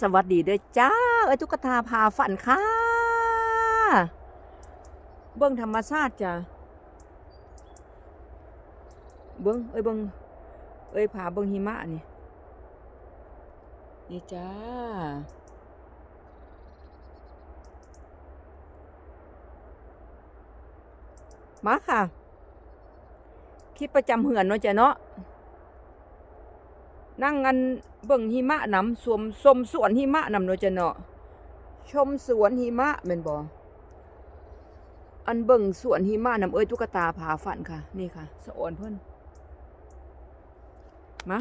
สวัสดีเด้อจ้าเอ้ยตุ๊กตาพาฝันค่ะ เบิ้งธรรมชาติจ้ะเบิ้งเอ้ยเบิ้งเอ้ยพาเบิ้งหิมะนี่นี่จ้ามาค่ะ คลิปประจำเหือนเนาะจ้ะเนาะ นั่งกันเบิ่งหิมะนำสวมชมสวนหิมะนำเนาะจ้ะเนาะชมสวนหิมะแม่นบ่อันเบิ่งสวนหิมะนำเอ้ยตุ๊กตาผาฝันค่ะ นี่ค่ะสะออนเพิ่นมา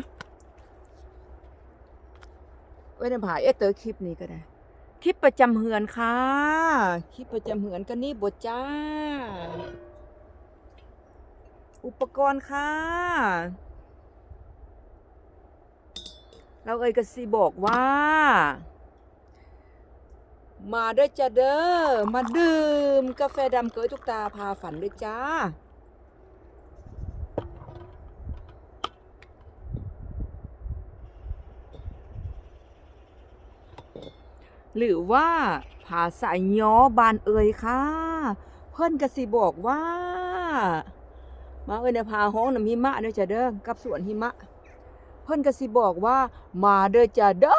เอ้ยนผาเอเตอร์คลิปนี้ก็ได้คลิปประจำเหือนค่ะคลิปประจำเหือนกันนี่บทจ้า อุปกรณ์ค่ะ เราเอ่ยก็สิบอกว่า มาเด้อจ้าเด้อมาดื่มกาแฟดำเกยทุกตาพาฝันด้วยจ้าหรือว่าภาษาย้อบานเอ่ยค่ะ เพิ่อนกสิบอกว่า มาเอ่ยนะพาห้องน้ำหิมะเด้อจ้าเด้อกับสวนหิมะ เพิ่นก็สิบอกว่า มาเด้อจ้าเด้อ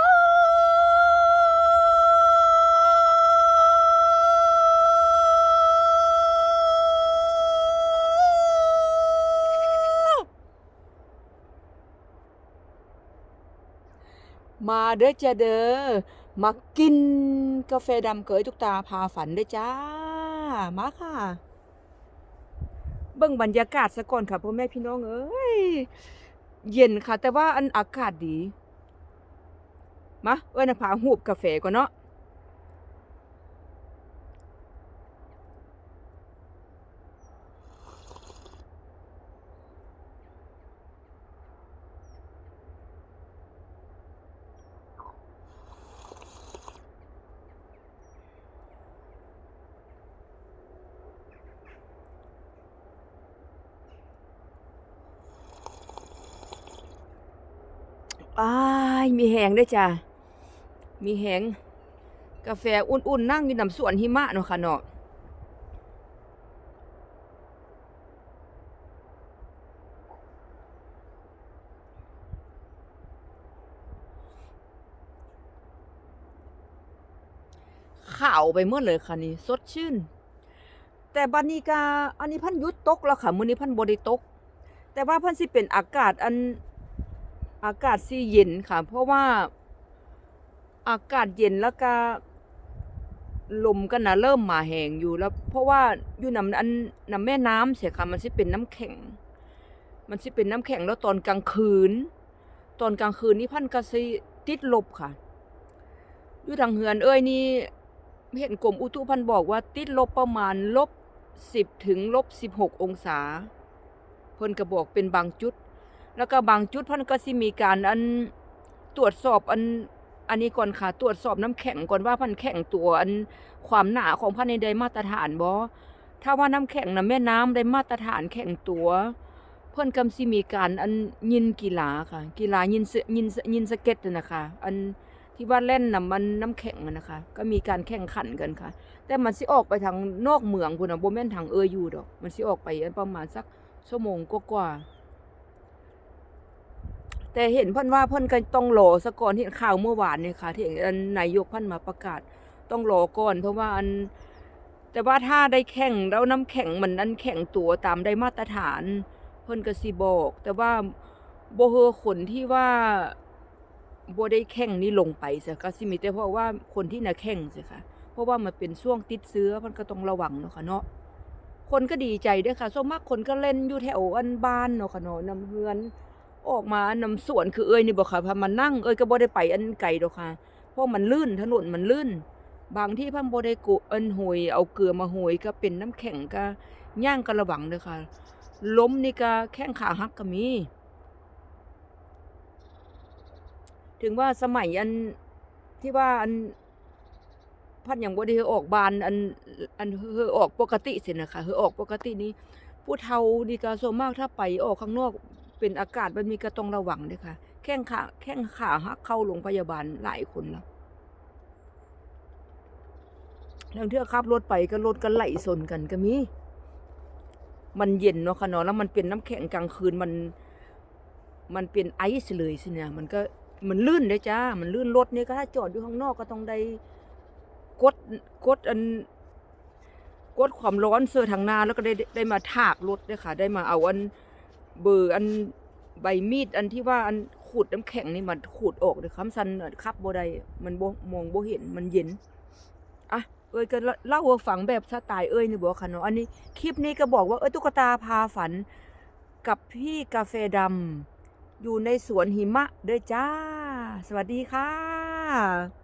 มาเด้อจ้าเด้อมากินกาแฟดำเกยทุกตาพาฝันเด้อจ้า มาค่ะ เบิ่งบรรยากาศซะก่อนค่ะพ่อแม่พี่น้องเอ้ย เย็นค่ะ แต่ว่าอันอากาศดี มา เอ้ยนะพาหูบกาแฟก่อนเนาะ อ้ายมีแหงด้วยจ้ะ มีแหง กาแฟอุ่นๆนั่งอยู่น้ำสวนหิมะเนาะค่ะเนาะข่าวไปเมื่อเลยค่ะนี่สดชื่น แต่บัดนี้กาอันนี้พันยุดตกแล้วค่ะ มื้อนี้พันบ่ได้ตก แต่ว่าพันสิเป็นอากาศอัน อากาศสิเย็นค่ะ เพราะว่าอากาศเย็นแล้วก็ลมก็นะเริ่มมาแหงอยู่แล้ว เพราะว่าอยู่น้ำอันน้ำแม่น้ำเสียค่ะมันสิเป็นน้ำแข็ง มันสิเป็นน้ำแข็งแล้วตอนกลางคืน ตอนกลางคืนนี่พันก็สิติดลบค่ะ อยู่ทางเฮือนเอ้ยนี่เห็นกรมอุตุพันบอกว่าติดลบประมาณลบสิบถึงลบสิบหกองศาเพิ่นก็บอกเป็นบางจุด แล้วก็บางจุดเพิ่นก็สิมีการอันตรวจสอบอันอันนี้ก่อนค่ะ ตรวจสอบน้ำแข็งก่อนว่าพันแข็งตัวอันความหนาของพันในใดมาตรฐานบ่ถ้าว่าน้ำแข็งน่ะแม่น้ำได้มาตรฐานแข็งตัว เพิ่นกำสิมีการอันยินกีฬาค่ะ กีฬายินสยินเสยินสเก็ตนะคะ อันที่ว่าเล่นน่ะมันน้ำแข็งนะคะ ก็มีการแข่งขันกันค่ะ แต่มันสิออกไปทางนอกเมืองพุ่นน่ะบ่แม่นทางเอออยู่ดอก มันสิออกไปอันประมาณสักชั่วโมงกว่าๆ แต่เห็นเพิ่นว่าเพิ่นก็ต้องรอซะก่อนเห็นข่าวเมื่อวานนี่ค่ะ ที่อันนายกเพิ่นมาประกาศต้องรอก่อนเพราะว่าอัน แต่ว่าถ้าได้แข่งแล้วน้ำแข็งมันอันแข็งตัวตามได้มาตรฐาน เพิ่นก็สิบอก แต่ว่าบ่เฮอคนที่ว่าบ่ได้แข่งนี่ลงไปซะก็สิมีแต่เพราะว่าคนที่น่ะแข่งสิค่ะเพราะว่ามันเป็นช่วงติดเชื้อพ่นก็ต้องระวังเนาะค่ะเนาะคนก็ดีใจด้อค่ะส่วนมากคนก็เล่นอยู่แถวอันบ้านเนาะค่ะเนาะน้ำเฮือน ออกมานำสวนคือเอ้ยนี่บ่ค่ะพามานั่งเอ้ยก็บ่ได้ไปอันไกลดอกค่ะ เพราะมันลื่นถนนมันลื่น บางที่พิ่นบ่ได้กุอันโหยเอาเกลือมาโหยก็เป็นน้ำแข็งก็ย่างกระวังเด้อค่ะ ล้มนี่ก็แข้งขาหักก็มี ถึงว่าสมัยอันที่ว่าอันพันอย่างบ่ได้ออกบานอันอันเฮอออกปกติสินะคะเฮอออกปกตินี้ผู้เฒ่านี่ก็ส่วนมากถ้าไปออกข้างนอก เป็นอากาศแบบนี้ก็ต้องระวังเด้อค่ะ แข้งขาแข้งขาหักเข้าโรงพยาบาลหลายคนแล้วทางเทื่อขับรถไปก็รถก็ไหลสนกันก็มี มันเย็นเนาะค่ะเนาะแล้วมันเป็นน้ำแข็งกลางคืนมัน มันเป็นไอซ์เลยสิเนี่ยมันก็มันลื่นเด้จ้า มันลื่นรถนี่ก็ถ้าจอดอยู่ข้างนอกก็ต้องได้กดกดอันกดความร้อนเสื้อทางหน้าแล้วก็ได้ได้มาถากรถด้วยค่ะ ได้มาเอาอัน เบอร์อันใบมีดอันที่ว่าอันขูดน้ำแข็งนี่มันขูดออกเลยคำสันน่ะขับบ่ได้มันบ่มองบ่เห็นมันเย็นอะเอ้ยก็เล่าให้ฟังแบบสไตล์เอ้ยนี่บอกค่ะเนาะอันนี้คลิปนี้ก็บอกว่าเอ้ยตุ๊กตาพาฝัน กับพี่กาแฟดำอยู่ในสวนหิมะเด้อจ้า สวัสดีค่ะ